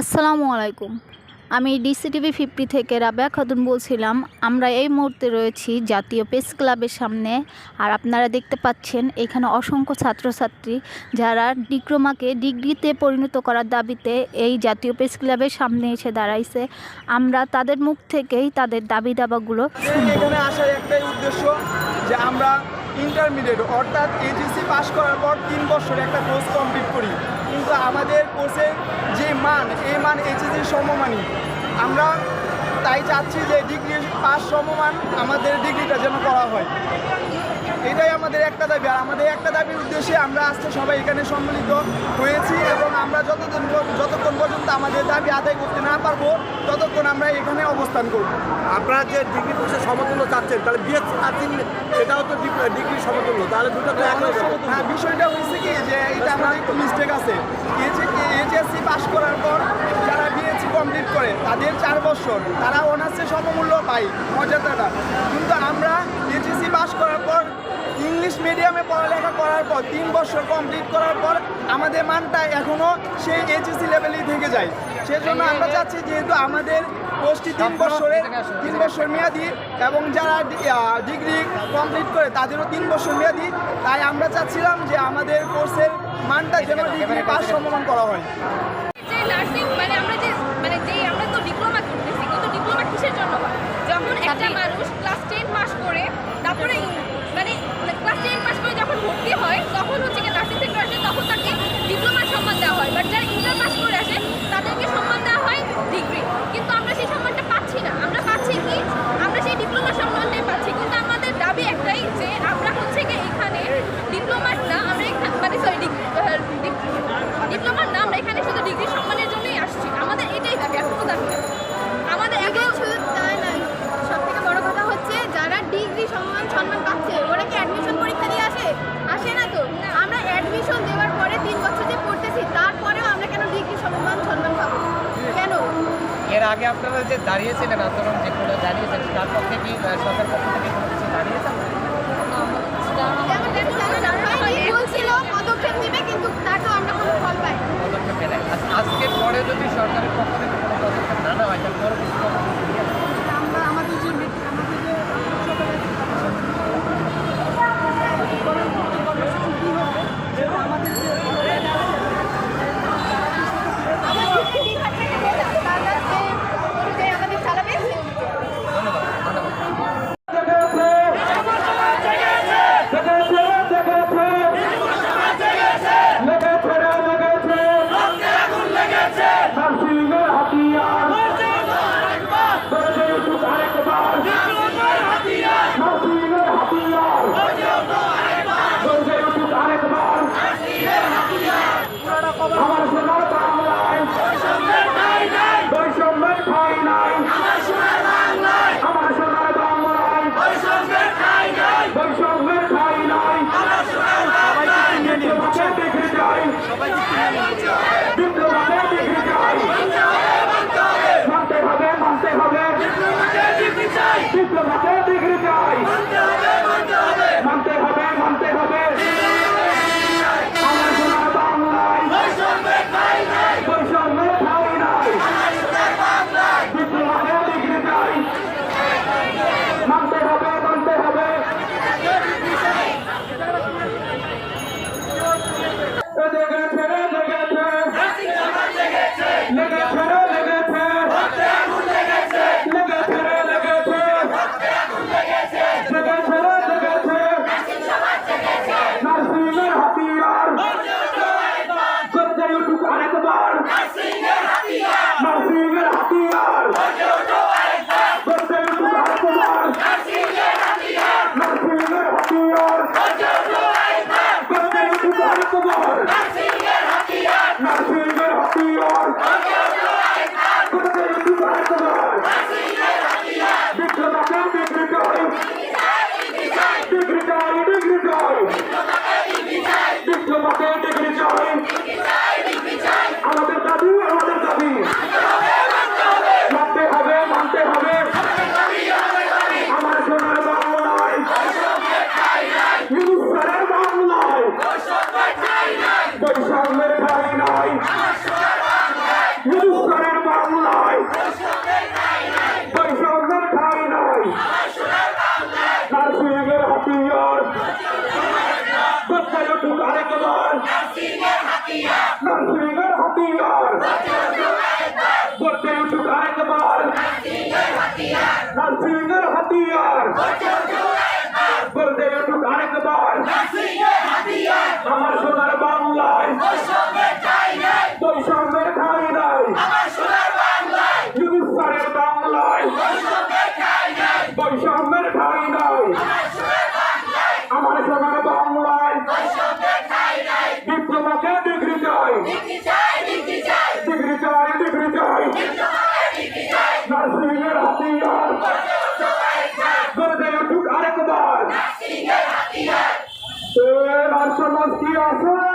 আসসালামু আলাইকুম। আমি ডিসিটিভি ফিফটি থেকে রাবেয়া খাতুন বলছিলাম। আমরা এই মুহূর্তে রয়েছি জাতীয় প্রেস ক্লাবের সামনে। আর আপনারা দেখতে পাচ্ছেন, এখানে অসংখ্য ছাত্রছাত্রী যারা ডিপ্লোমাকে ডিগ্রিতে পরিণত করার দাবিতে এই জাতীয় প্রেস ক্লাবের সামনে এসে দাঁড়াইছে। আমরা তাদের মুখ থেকেই তাদের দাবি দাবাগুলো শুনব ইন্টারমিডিয়েট অর্থাৎ এইচএসসি পাস করার পর তিন বছর একটা কোর্স কমপ্লিট করি। কিন্তু আমাদের কোর্সের যে মান, এই মান এইচএসসির সমমানই। আমরা তাই চাচ্ছি যে ডিগ্রি পাস সমমান আমাদের ডিগ্রিটা যেন করা হয়। এটাই আমাদের একটা দাবি। আর আমাদের একটা দাবির উদ্দেশ্যে আমরা আজকে সবাই এখানে সম্মিলিত হয়েছি এবং আমরা যতদিন আমাদের দাবি আদায় করতে না পারব ততক্ষণ আমরা এখানে অবস্থান করব। আপনারা যে ডিগ্রি কোর্সের সমতুল্য চাচ্ছেন তাহলে বিএসসি চাচ্ছেন সেটাও তো ডিগ্রি সমতুল্য তাহলে দুটো তো এক হয়ে। হ্যাঁ বিষয়টা হয়েছে কি যে এটা আমাদের একটু মিস্টেক আছে। এইচএসসি পাশ করার পর যারা বিএসসি কমপ্লিট করে তাদের চার বছর তারা অনার্সে সমমূল্য পায় মর্যাদাটা। কিন্তু আমরা এইচএসসি পাস মিডিয়ামে পড়ালেখা করার পর তিন বছর কমপ্লিট করার পর আমাদের মানটা এখনও সেই এইচএসসি লেভেলেই থেকে যায়। সেজন্য আমরা চাচ্ছি যেহেতু আমাদের কোর্সটি তিন বছরের তিন বছর মেয়াদি এবং যারা ডিগ্রি কমপ্লিট করে তাদেরও তিন বছর মেয়াদি। তাই আমরা চাচ্ছিলাম যে আমাদের কোর্সের মানটা যেন ডিগ্রি পাস সম্মান করা হয়। এর আগে আপনারা যে দাঁড়িয়েছিলেন আন্দোলন কোনো দাঁড়িয়েছেন তার পক্ষে কি সরকার পক্ষ থেকে কোনো কিছু দাঁড়িয়েছেন তেমন কিছু জানা না। হয়নি, বলছিল পদক্ষেপ নেবে কিন্তু তাকেও আমরা কোনো ফল পাই না। পদক্ষেপ নেয় আজ- আজকের পরে যদি সরকারের পক্ষ থেকে কোনো পদক্ষেপ না নেওয়া হয় তাহলে পরবর্তী কর্মসূচি কি আছে? আমরা আমাদের যে আমাদের যে আমাদের যে বিভাগ থেকে তারা যে অনুযায়ী আমাদের চালাবে ধন্যবাদ ধন্যবাদ আমার সোনার বাংলায় বৈষম্যের ঠাই নাই আমার সোনার বাংলায় বৈষম্যের ঠাই নাই বিপ্লবকে দেখে যাই বিপ্লবকে দেখে যাই মানতে হবে মানতে হবে বিপ্লবকে দেখে যাই মানতে হবে মানতে হবে আমার সোনার বাংলায় বৈষম্যের ঠাই নাই বিপ্লবকে দেখে যাই মানতে হবে মানতে হবে লেগেছে লেগেছে লেগেছে লেগেছে লেগেছে লেগেছে লেগেছে নার্সিংয়ের হাতিয়ার গর্জে উঠুক আরেকবার নার্সিংয়ের হাতিয়ার গর্জে উঠুক আরেকবার নার্সিংয়ের হাতিয়ার গর্জে উঠুক আরেকবার নার্সিংয়ের হাতিয়ার গর্জে উঠুক আরেকবার বিপ্লবকে ডিগ্রি চাই ডিগ্রি চাই ডিগ্রি চাই বিপ্লবকে ডিগ্রি চাই আমাদের দাবি আমাদের দাবি মানতে হবে মানতে হবে আমার সোনার বাংলায় হিন্দুস্তানের বাংলায় বৈষম্যের ঠাই নাই বৈষম্যের ঠাই নাই নার্সিংয়ের হাতিয়ার বাচ্চায় উঠুক আরেকবার নার্সিংয়ের হাতিয়ার বাচ্চায় উঠুক আরেকবার নার্সিংয়ের হাতিয়ার বলতে আমার সোনার বাংলায়। চাই নাই। अस